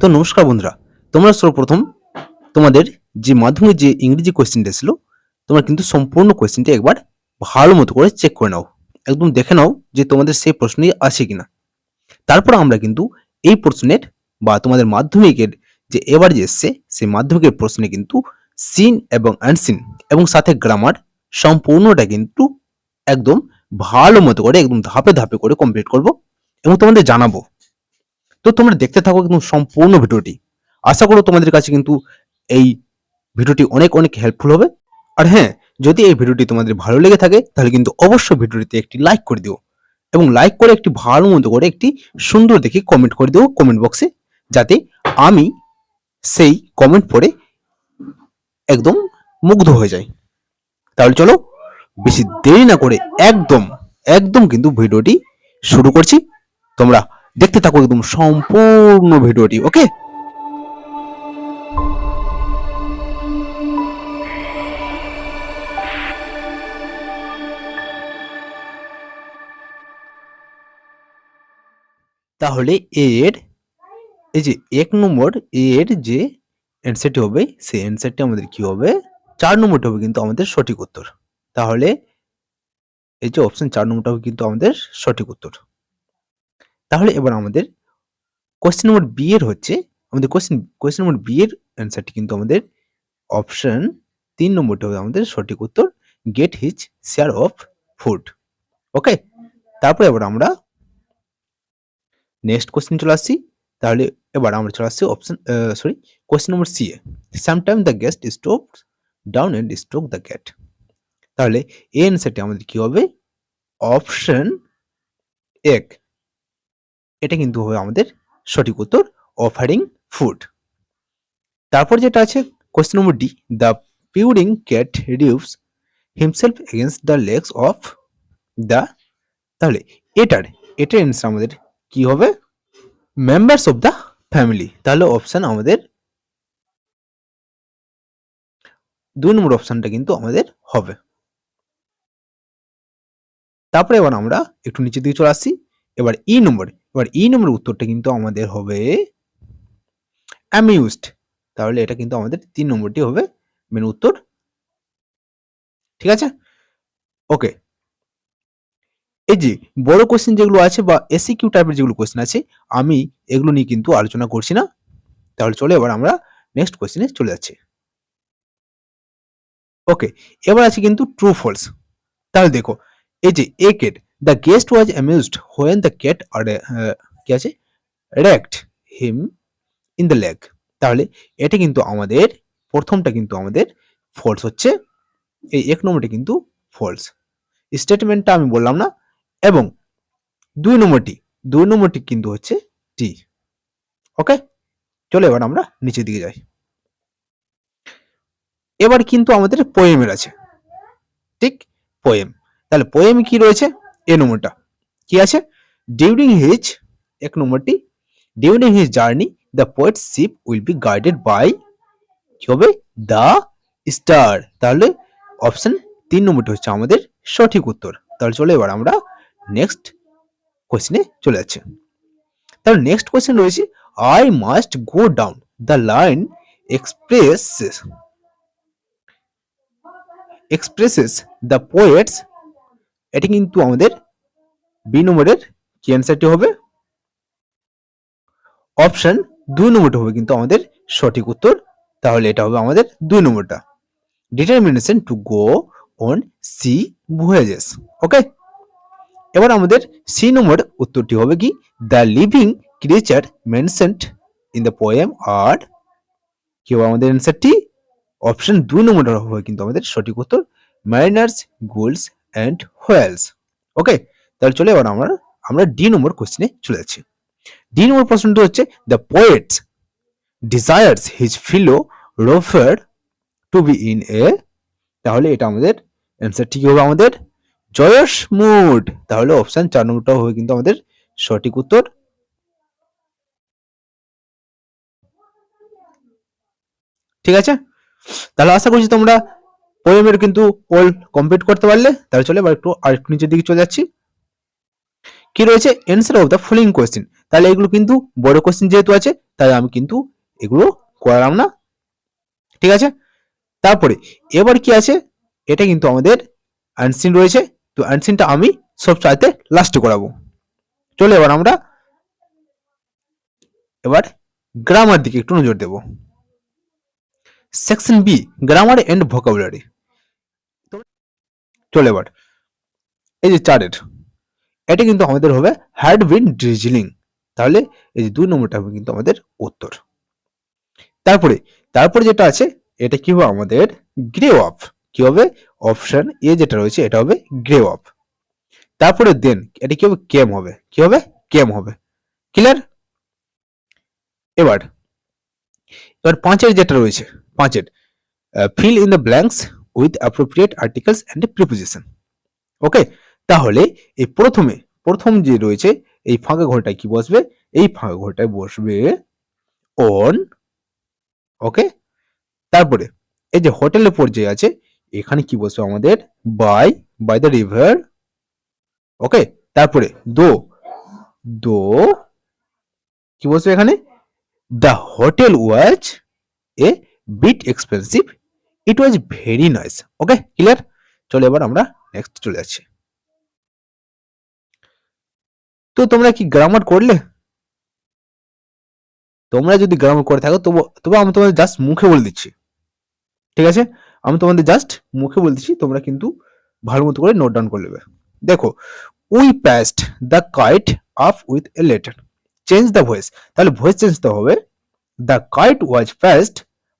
তো নমস্কার বন্ধুরা, তোমরা সর্বপ্রথম তোমাদের যে মাধ্যমিক যে ইংরেজি কোয়েশ্চেনটা ছিল, তোমরা কিন্তু সম্পূর্ণ কোয়েশ্চেনটা একবার ভালো মতো করে চেক করে নাও। একদম দেখে নাও যে তোমাদের সেই প্রশ্নই আছে কিনা। তারপর আমরা কিন্তু এই প্রশ্নের বা তোমাদের মাধ্যমিকের যে এবার যে এসছে, সেই মাধ্যমিকের প্রশ্নে কিন্তু সিন এবং আনসিন এবং সাথে গ্রামার সম্পূর্ণটা কিন্তু একদম ভালো মতো করে, একদম ধাপে ধাপে করে কমপ্লিট করব এবং তোমাদের জানাব। তো তোমরা দেখতে থাকো কিন্তু সম্পূর্ণ ভিডিওটি। আশা করো তোমাদের কাছে কিন্তু এই ভিডিওটি অনেক অনেক হেল্পফুল হবে। আর হ্যাঁ যদি এই ভিডিওটি তোমাদের ভালো লেগে থাকে, তাহলে কিন্তু অবশ্যই ভিডিওটিতে একটি লাইক করে দিও এবং লাইক করে একটি ভালো মতো করে একটি সুন্দর দেখে কমেন্ট করে দিও কমেন্ট বক্সে যাতে আমি সেই কমেন্ট পড়ে একদম মুগ্ধ হয়ে যাই। তাহলে চলো, বেশি দেরি না করে একদম একদম কিন্তু ভিডিওটি শুরু করছি। তোমরা দেখতে থাকো একদম সম্পূর্ণ ভিডিওটি, ওকে? তাহলে এর, এই যে এক নম্বর, এর যে অ্যান্সারটি হবে, সেই অ্যান্সারটি আমাদের কি হবে? চার নম্বরটা হবে কিন্তু আমাদের সঠিক উত্তর। তাহলে এই যে অপশন চার নম্বরটা হবে কিন্তু আমাদের সঠিক উত্তর। তাহলে এবার আমাদের কোয়েশ্চেন নম্বর বি এর হচ্ছে, আমাদের কোয়েশ্চেন কোয়েশ্চেন নম্বর বি এর অ্যান্সারটি কিন্তু আমাদের অপশন তিন নম্বরটা হবে আমাদের সঠিক উত্তর get his share of food okay তারপরে এবার আমরা নেক্সট কোয়েশ্চেন চলে আসছি। তাহলে এবার আমরা চলে আসছি option sorry question number C A. Sometime the guest stoke down and stroke the gate তাহলে এই অ্যান্সারটি আমাদের কি হবে? অপশন এক। এটা কিন্তু হবে আমাদের সঠিক উত্তর অফারিং ফুড তারপর যেটা আছে question number D the purring cat reduce himself against the legs of the তাহলে এটার এটার অ্যান্সার আমাদের কি হবে? মেম্বার্স অফ দ্য ফ্যামিলি তাহলে অপশান আমাদের, দুই নম্বর অপশানটা কিন্তু আমাদের হবে। তারপরে এবার আমরা একটু নিচের দিকে চলে আসছি। এবার ই নম্বর এবার ই নম্বরের উত্তরটা কিন্তু আমাদের হবে অ্যামিউজড তাহলে এটা কিন্তু আমাদের তিন নম্বরটি হবে মেন উত্তর। ঠিক আছে? ওকে এই যে বড় কোশ্চেন যেগুলো আছে বা এসি কিউ টাইপের যেগুলো কোশ্চেন আছে, আমি এগুলো নিয়ে কিন্তু আলোচনা করছি না। তাহলে চলে এবার আমরা নেক্সট কোশ্চেনে চলে যাচ্ছি। ওকে এবার আছে কিন্তু ট্রু ফলস তাহলে দেখো, এই যে A the guest was amused when the আর কি আছে? Wrecked him in the leg তাহলে এটা কিন্তু আমাদের, প্রথমটা কিন্তু আমাদের ফলস হচ্ছে। এই এক নম্বরটা কিন্তু ফলস স্টেটমেন্টটা আমি বললাম না। এবং দুই নম্বরটি দুই নম্বরটি কিন্তু হচ্ছে টি ওকে চলো এবার আমরা নিচের দিকে যাই। এবার কিন্তু আমাদের পোয়েমের আছে। ঠিক? পোয়েম তাহলে পোয়েম কি রয়েছে? এ নম্বরটা কি আছে? ডিউরিং হিজ এক নম্বরটি during his journey the poet ship will be guided by কি হবে? দ্য স্টার তাহলে অপশন তিন নম্বরটি হচ্ছে আমাদের সঠিক উত্তর। তাহলে চলো এবার আমরা নেক্সট কোয়েশ্চেনে চলে যাচ্ছে। তাহলে নেক্সট কোয়েশ্চেন রয়েছে I must go down the line express expresses the poets এটি কিন্তু আমাদের বি নম্বরের কি অ্যান্সারটি হবে। অপশন দুই নম্বরটা হবে কিন্তু আমাদের সঠিক উত্তর। তাহলে এটা হবে আমাদের দুই নম্বরটা। Determination to go on sea voyages okay এবার আমাদের সি নম্বর উত্তরটি হবে কি? The living creature mentioned in the poem আর কি হবে আমাদের অ্যান্সারটি অপশন দুই নম্বরটা হবে কিন্তু আমাদের সঠিক উত্তর। Mariners gulls and whales okay তাহলে চলে এবার আমরা আমরা ডি নম্বর কোশ্চেনে চলে যাচ্ছি। ডি নম্বর প্রশ্নটি হচ্ছে the poets desires his philosopher to be in a তাহলে এটা আমাদের অ্যান্সারটি কি হবে আমাদের জয়স মুড। তাহলে অপশান চার নম্বরটা হবে কিন্তু আমাদের সঠিক উত্তর। ঠিক আছে? তাহলে আশা করছি তোমরা পোয়েমের কিন্তু অল কমপ্লিট করতে পারলে, তাহলে চলে এবার একটু আর নিচের দিকে চলে যাচ্ছি। কি রয়েছে? Answer of the following question তাহলে এগুলো কিন্তু বড় কোয়েশ্চেন যেহেতু আছে, তাই আমি কিন্তু এগুলো করালাম না। ঠিক আছে? তারপরে, এবার কি আছে? এটা কিন্তু আমাদের আনসিন রয়েছে, তো আনসিনটা আমি সব চাইতে লাস্টে করাবো। চলে এবার আমরা এবার গ্রামার দিকে একটু নজর দেব। Section B grammar and vocabulary চলো এবার। এই যে চারের এটা কিন্তু আমাদের হবে হ্যাড বিন ড্রিজলিং তাহলে এই যে দুই নম্বরটা হবে কিন্তু আমাদের উত্তর। তারপরে তারপরে যেটা আছে, এটা কি হবে আমাদের গ্রে অফ কি হবে? অপশন এ যেটা রয়েছে, এটা হবে গ্রে অফ তারপরে দেন এটা কি হবে? কেম হবে। কি হবে? কেম হবে। ক্লিয়ার এবার এবার পাঁচের যেটা রয়েছে পাঁচের fill in the blanks with appropriate articles and preposition okay তাহলে এই প্রথমে, প্রথম যে রয়েছে, এই ফাঁকা ঘরটায় কি বসবে? এই ফাঁকা ঘরটায় বসবে অন ওকে তারপরে এই যে হোটেলের পর যে আছে, এখানে কি বসবে আমাদের? By by the river okay তারপরে দো দো কি বসবে এখানে? The hotel was a bit expensive it was very nice okay clear চলো এবার আমরা নেক্সট চলে যাচ্ছি। তো তোমরা কি গ্রামার করলে? তোমরা যদি গ্রামার করে থাকো, তবু, তবে আমি তোমাদের জাস্ট মুখে বলে দিচ্ছি। ঠিক আছে? আমি তোমাদের জাস্ট মুখে বলে দিচ্ছি, তোমরা কিন্তু ভালো মতো করে নোট ডাউন করে নেবে। দেখো we past the kite up with a letter change the voice তাহলে ভয়েস চেঞ্জ তো হবে। The kite was past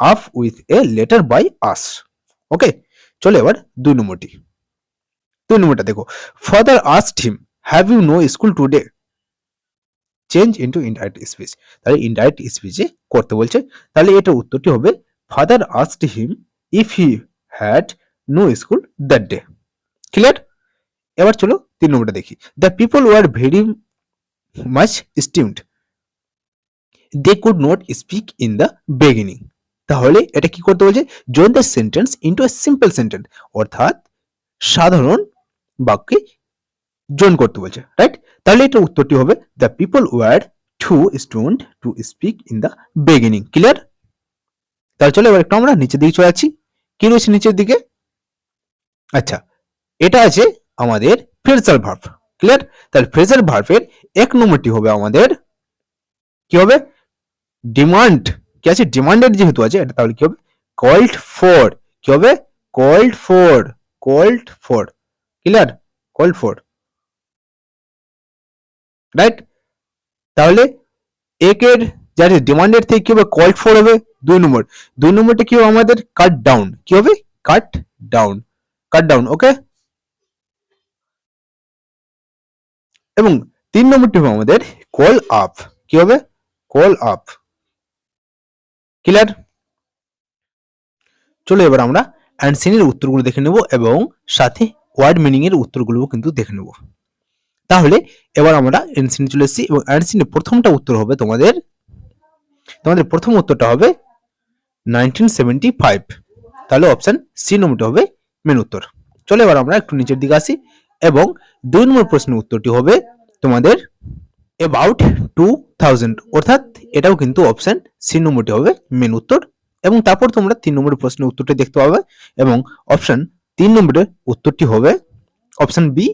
up with a letter by us okay চলো এবার দুই নম্বরটি। দুই নম্বরটা দেখো father asked him have you no school today change into indirect speech তাহলে ইনডাইরেক্ট স্পিচে করতে বলছে। তাহলে এটার উত্তরটি হবে father asked him if he had no school that day clear এবার চলো তিন নম্বরটা দেখি। The people were very much stunned they could not speak in the beginning তাহলে এটা কি করতে বলছে? Join the sentence into a simple sentence অর্থাৎ সাধারণ বাক্যে জয়েন করতে বলছে রাইট তাহলে এটা উত্তরটি হবে the people were too stunned to speak in the beginning clear তাহলে চলো এবার একটু আমরা নিচের দিকে চলে যাচ্ছি। কি রয়েছে নিচের দিকে? আচ্ছা এটা আছে আমাদের ফ্রেজাল ভার্ব ক্লিয়ার তাহলে ফ্রেজাল ভার্বের এক নম্বরটি হবে আমাদের, কি হবে? ডিমান্ড কি আছে? ডিমান্ডেড যেহেতু আছে, এটা তাহলে কি হবে? কল্ড ফর কি হবে? Called for called for clear called for right তাহলে একের যার ডিমান্ডের থেকে কি হবে? কল্ড ফর হবে, দুই নম্বর দুই নম্বরটা কি হবে? আমাদের কাট ডাউন কি হবে? কাট ডাউন কাট ডাউন ওকে এবং তিন নম্বরটি হবে আমাদের কল আপ কি হবে? কল আপ ক্লিয়ার চলো এবার আমরা অ্যান্সিনের উত্তরগুলো দেখে নেব এবং সাথে ওয়ার্ড মিনিং এর উত্তরগুলোও কিন্তু দেখে নেব। তাহলে এবার আমরা অ্যান্সিনে চলে এসেছি এবং অ্যান্সিনের প্রথমটা উত্তর হবে তোমাদের তোমাদের প্রথম উত্তরটা হবে নাইনটিন সেভেন্টি ফাইভ তাহলে অপশন সি নম্বরটা হবে মেন উত্তর। চলো এবার আমরা একটু নিচের দিকে আসি এবং দুই নম্বর প্রশ্নের উত্তরটি হবে তোমাদের অ্যাবাউট টু থাউজেন্ড অর্থাৎ এটাও কিন্তু অপশন সি নম্বরটি হবে মেন উত্তর। এবং তারপর তোমরা তিন নম্বরের প্রশ্নের উত্তরটি দেখতে পাবে এবং অপশন তিন নম্বরের উত্তরটি হবে অপশন বি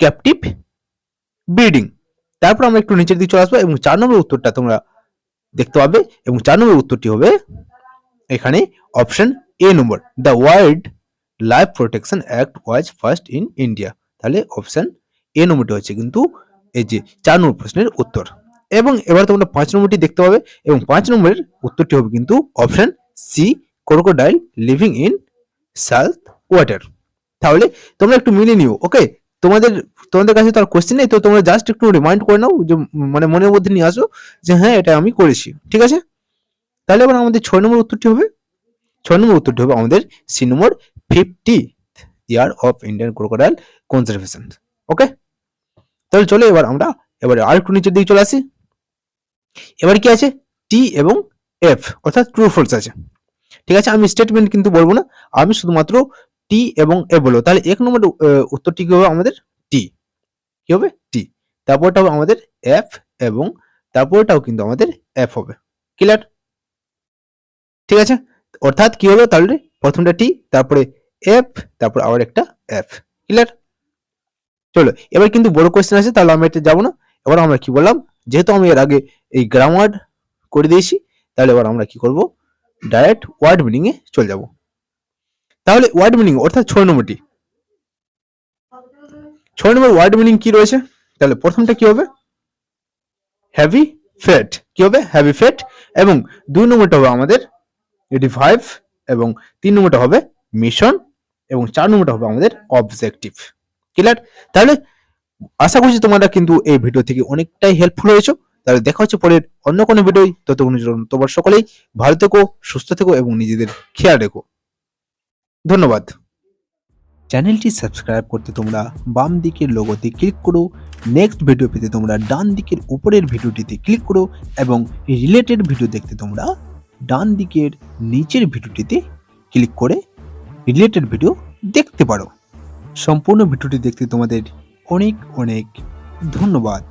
ক্যাপটিভ ব্রিডিং তারপর আমরা একটু নিচের দিকে চলে আসব এবং চার নম্বর উত্তরটা তোমরা দেখতে পাবে এবং চার নম্বর উত্তরটি হবে এখানে option A number the wildlife protection act was first in India তাহলে অপশন এ নম্বরটি হচ্ছে কিন্তু এই যে চার নম্বর প্রশ্নের উত্তর। এবং এবার তোমরা পাঁচ নম্বরটি দেখতে পাবে এবং পাঁচ নম্বরের উত্তরটি হবে কিন্তু option C crocodile living in salt water তাহলে তোমরা একটু মিলিয়ে নিও ওকে তোমাদের তোমাদের কাছে তো আর কোশ্চেন নেই, তো তোমরা জাস্ট একটু রিমাইন্ড করে নাও যে মানে মনের মধ্যে নিয়ে আসো যে হ্যাঁ এটা আমি করেছি, ঠিক আছে? তাহলে এবার আমাদের ছয় নম্বর উত্তরটি হবে। ছয় নম্বর উত্তরটি হবে আমাদের C number fifty year of Indian crocodile conservation okay তাহলে চলে এবার আমরা এবারে আর একটু নিচের দিকে চলে আসি। এবার কি আছে? টি এবং এফ অর্থাৎ ট্রু ফলস আছে। ঠিক আছে, আমি স্টেটমেন্ট কিন্তু বলব না, আমি শুধুমাত্র টি এবং এ বলব। তাহলে এক নম্বর উত্তরটি কি হবে আমাদের? টি কি হবে? টি তারপরটা হবে আমাদের এফ এবং তারপরটাও কিন্তু আমাদের এফ হবে। ক্লিয়ার ঠিক আছে? অর্থাৎ কি হলো তাহলে? প্রথমটা টি তারপরে এফ তারপর আবার একটা এফ ক্লিয়ার চলো, এবার কিন্তু বড় কোয়েশ্চেন আছে তাহলে আমরা এটা যাব না। এবার আমরা কি বললাম? যেহেতু আমি এর আগে এই গ্রামার করে দিয়েছি, তাহলে এবার আমরা কি করব? ডাইরেক্ট ওয়ার্ড মিনিং এ চলে যাব। তাহলে ওয়ার্ড মিনিং অর্থাৎ ছয় নম্বরটি ছয় নম্বর ওয়ার্ড মিনিং কি রয়েছে? তাহলে প্রথমটা কি হবে? হ্যাভি ফেট কি হবে? হ্যাভি ফেট এবং দুই নম্বরটা হবে আমাদের রিভাইভ এবং তিন নম্বরটা হবে মিশন এবং চার নম্বরটা হবে আমাদের অবজেক্টিভ ক্লিয়ার? তাহলে আশা করছি তোমরা কিন্তু এই ভিডিও থেকে অনেকটাই হেল্পফুল হয়েছো। তাহলে দেখা হচ্ছে পরের অন্য কোনো ভিডিওই ততক্ষণের জন্য তোমার সকলেই ভালো থেকো, সুস্থ থেকো এবং নিজেদের খেয়াল রেখো। ধন্যবাদ। চ্যানেলটি সাবস্ক্রাইব করতে তোমরা বাম দিকের লোগোতে ক্লিক করো। নেক্সট ভিডিও পেতে তোমরা ডান দিকের উপরের ভিডিওটিতে ক্লিক করো এবং রিলেটেড ভিডিও দেখতে তোমরা ডান দিকের নিচের ভিডিওটিতে ক্লিক করে রিলেটেড ভিডিও দেখতে পারো। সম্পূর্ণ ভিডিওটি দেখতে তোমাদের অনেক অনেক ধন্যবাদ।